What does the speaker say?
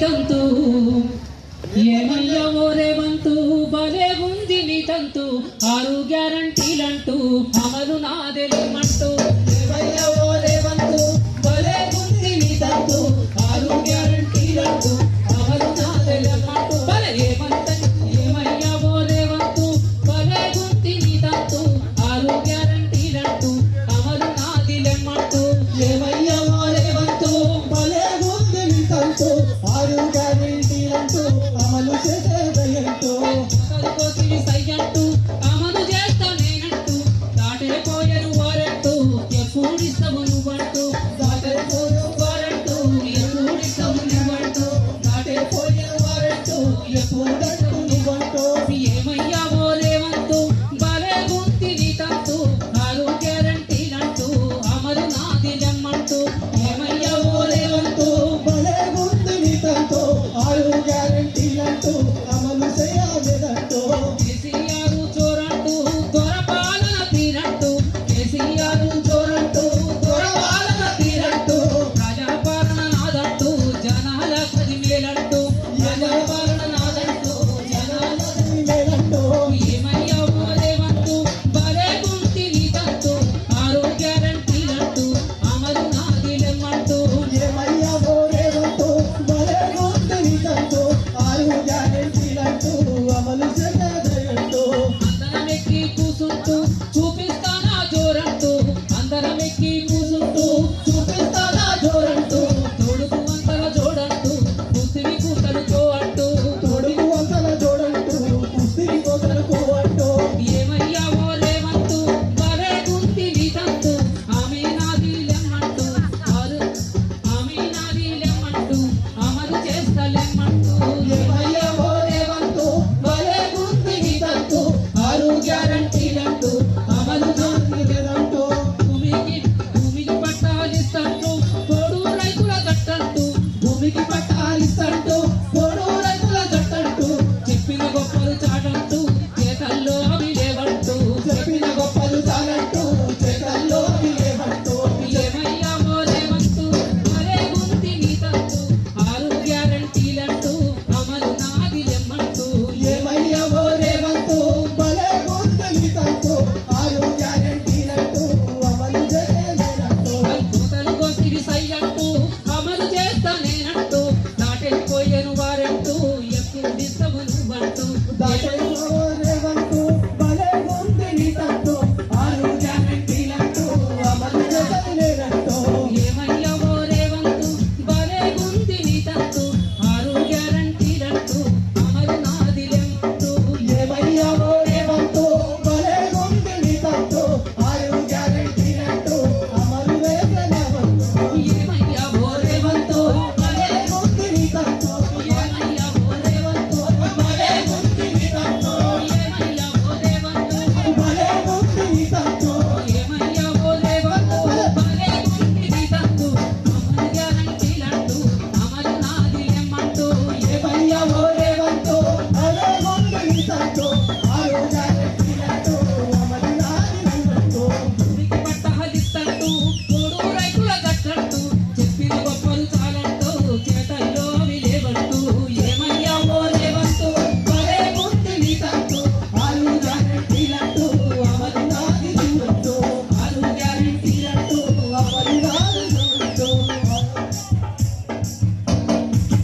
తంతు ఏమయ్యో రేవంతు బలే ఉంది నీ తంతు ఆరు గ్యారంటీలంటూ అమలు నాదెలిమంటూ ఏమయ్యో రేవంతు భలే ఉంది నీ తంతు ఆరు గ్యారంటీలంటూ అమలు el alto